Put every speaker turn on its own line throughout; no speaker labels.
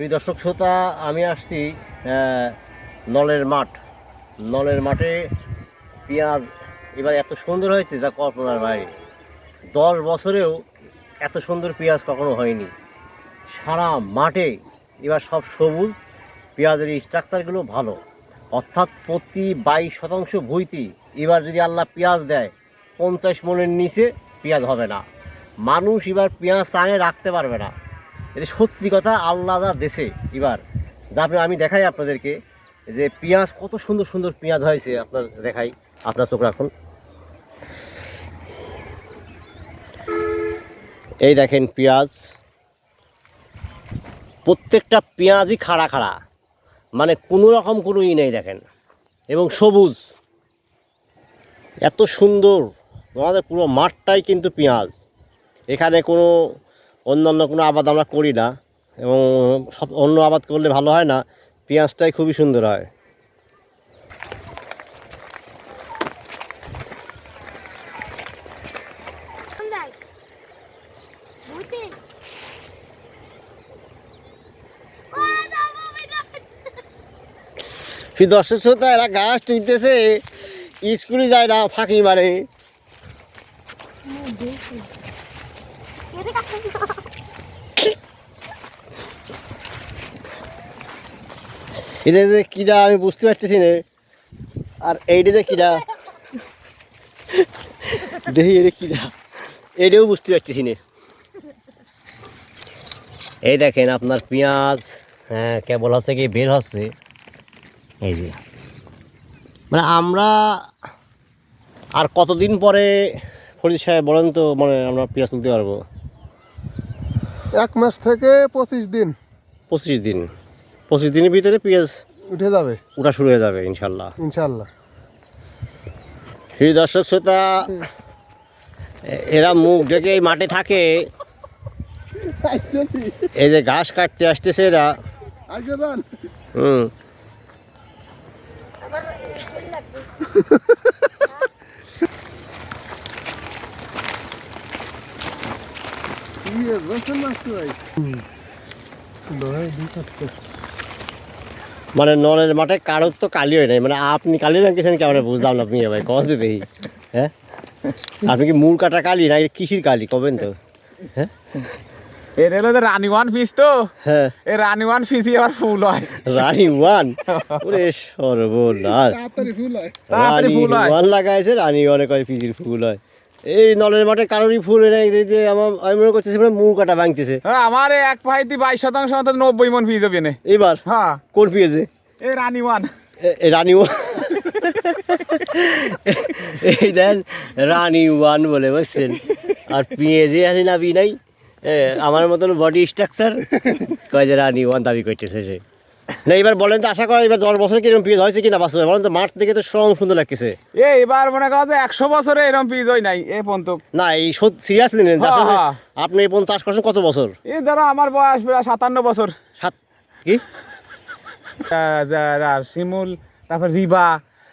প্রিয় দর্শক শ্রোতা, আমি আসছি নলের মাঠ। নলের মাঠে পেঁয়াজ এবার এত সুন্দর হয়েছে, যা কল্পনার বাইরে। দশ বছরেও এত সুন্দর পেঁয়াজ কখনো হয়নি। সারা মাঠে এবার সব সবুজ, পেঁয়াজের স্ট্রাকচারগুলো ভালো। অর্থাৎ প্রতি বাইশ শতাংশ ভুইতি এবার যদি আল্লাহ পেঁয়াজ দেয়, পঞ্চাশ মনের নিচে পেঁয়াজ হবে না। মানুষ এবার পেঁয়াজ চাঙে রাখতে পারবে না। এটা সত্যি কথা যা দেশে এবার। যা আমি দেখাই আপনাদেরকে যে পেঁয়াজ, কত সুন্দর সুন্দর পেঁয়াজ হয়েছে আপনার দেখাই, আপনার চোখ রাখুন। এই দেখেন পেঁয়াজ। প্রত্যেকটা পেঁয়াজই খাড়া খাড়া মানে কোনো রকম কোনো ই নেই দেখেন, এবং সবুজ। এত সুন্দর, আমাদের পুরো মাঠটাই কিন্তু পেঁয়াজ। এখানে কোনো অন্যান্য কোনো আবাদ আমরা করি না এবং সব অন্য আবাদ করলে ভালো হয় না, পেঁয়াজটাই খুবই সুন্দর হয় দর্শক শ্রোতা, এরা গাছ তুলতেছে, স্কুলে যায় না, ফাঁকি মারে। এটা যে কিরা আমি বুঝতে পারতেছি না। আর এইটা যে কিরা দেখি এটা কিরা এটাও বুঝতে পারতেছি না। এই দেখেন আপনার পেঁয়াজ হ্যাঁ কেবল হচ্ছে কি, বের হচ্ছে। এই যে। মানে আমরা আর কতদিন পরে ফরিদ সাহেব বলেন তো মানে আমরা পেঁয়াজ তুলতে পারব?
এক মাস থেকে পঁচিশ দিন।
পঁচিশ দিন। পঁচিশ দিনের ভিতরে পেঁয়াজ
উঠে যাবে।
ওটা শুরু হয়ে যাবে ইনশাল্লাহ।
ইনশাল্লাহ।
দর্শক শ্রোতা এরা মুখ ডেকে এই মাঠে থাকে। এই যে ঘাস কাটতে আসতেছে এরা। হুম। মানে নলের মাঠে কারোর তো কালি হয় নাই। মানে আপনি কালি রাখছেন কি আমরা বুঝলাম না মেয়ে ভাই কত দেখি। হ্যাঁ? আপনি কি মূল কাটা কালি না কিসির কালি কবেন তো?
এর হলো রানি ওয়ান পিস তো।
হ্যাঁ।
এই রানি ওয়ান পিসই আবার ফুল হয়।
রানী ওয়ান? ওরে সর্বনাশ।
তাড়াতাড়ি ফুল হয়।
তাড়াতাড়ি ফুল হয়।
ওয়ান লাগাইছে রানী অনেক হয় পিজির ফুল হয়। এই নলের মাঠে কারোরই ফুল যে আমার আমি মনে করতেছি মানে মুখ কাটা ভাঙতেছে।
হ্যাঁ, আমার এক পাইতি বাইশ শতাংশ মতো নব্বই মন পিস হবে না
এবার?
হ্যাঁ।
কোন পিয়েছে
এই রানি ওয়ান।
রানী ওয়ান। এই দেন রানী ওয়ান বলে বুঝছেন। আর পেঁয়াজে আনি না বি নাই। এ, আমার মতন বডি স্ট্রাকচার কয় যে রানী ওয়ান দাবি করতেছে সে। না এবার বলেন তো আশা করা এবার দশ বছর কীরকম পেঁয়াজ হয়েছে কিনা বাস্তবে? বলেন তো মাঠ থেকে তো শ্রম সুন্দর লাগতেছে।
এ এবার মনে করো যে একশো বছরে এরকম পিস হয় নাই এ পর্যন্ত।
না এই সিরিয়াসলি নেন
হ্যাঁ, হ্যাঁ।
আপনি এই পর্যন্ত চাষ করছেন কত বছর?
এই ধরো আমার বয়স প্রায় সাতান্ন বছর।
সাত কি?
শিমুল তারপর রিবা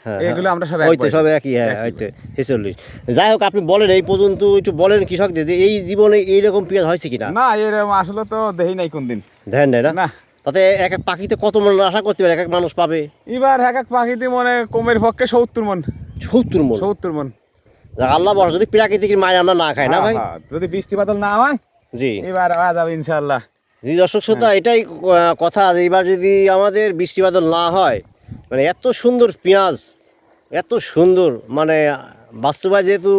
হ্যাঁ,
এগুলো। আমরা সব এক
ওই তো
বয়সী।
সব একই হ্যাঁ হয়তো ছেচল্লিশ। যাই হোক আপনি বলেন এই পর্যন্ত একটু বলেন কৃষকদের যে এই জীবনে এইরকম পেঁয়াজ হয়েছে কিনা?
না এরকম আসলে তো দেখি নাই কোনদিন।
ধ্যান দেয় না?
না।
তাতে এক এক পাখিতে কত মন আশা করতে পারে এক এক মানুষ পাবে?
এবার এক এক পাখিতে মনে কমের পক্ষে সত্তর মন।
সত্তর মন?
সত্তর মন।
আল্লাহ বর্ষ যদি প্রাকৃতিক মায়ের আমরা না খাই না ভাই?
হ্যাঁ, হ্যাঁ, যদি বৃষ্টি বাদল না হয়
জি।
এবার আওয়া যাবে ইনশাল্লাহ
জি দর্শক শ্রোতা এটাই কথা এবার যদি আমাদের বৃষ্টি বাদল না হয় মানে এত সুন্দর পেঁয়াজ এত সুন্দর মানে বাস্তবায় যেহেতু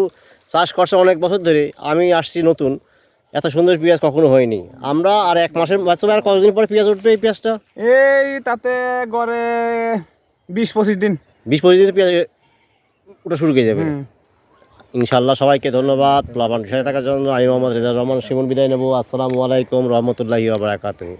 চাষ করছে অনেক বছর ধরে আমি আসছি নতুন এত সুন্দর পেঁয়াজ কখনো হয়নি। আমরা আর এক মাসের বাচ্চা আর কতদিন পরে পেঁয়াজ উঠবে এই পেঁয়াজটা?
এই তাতে গড়ে বিশ পঁচিশ দিন।
বিশ পঁচিশ দিন পেঁয়াজ ওটা শুরু হয়ে যাবে। ইনশাল্লাহ সবাইকে ধন্যবাদ। প্লাবান সাথে থাকার জন্য আমি মোহাম্মদ রেজা রহমান শিমন বিদায় নেব। আসসালামু আলাইকুম রহমতুল্লাহি বারাকাতুহু।